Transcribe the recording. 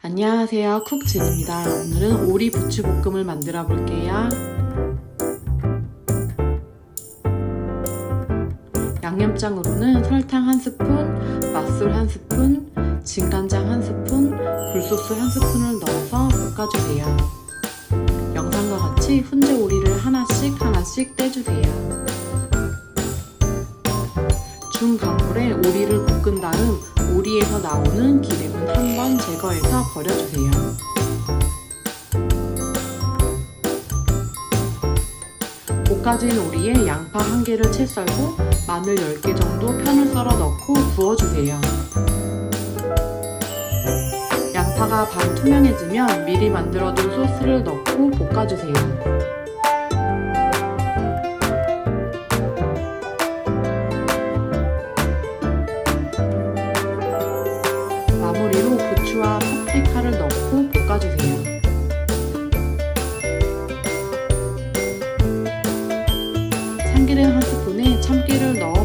안녕하세요. 쿡진입니다. 오늘은 오리 부추볶음을 만들어 볼게요. 양념장으로는 설탕 한 스푼, 맛술 한 스푼, 진간장 한 스푼, 굴소스 한 스푼을 넣어서 볶아주세요. 영상과 같이 훈제 오리를 하나씩 하나씩 떼주세요. 중강불에 오리를 볶은 다음 오리에서 나오는 기름은 한번 제거해서 버려주세요. 볶아진 오리에 양파 1개를 채 썰고 마늘 10개 정도 편을 썰어 넣고 구워주세요. 양파가 반 투명해지면 미리 만들어둔 소스를 넣고 볶아주세요. 부추와 파프리카를 넣고 볶아주세요. 참기름 한 스푼에 참기를 넣어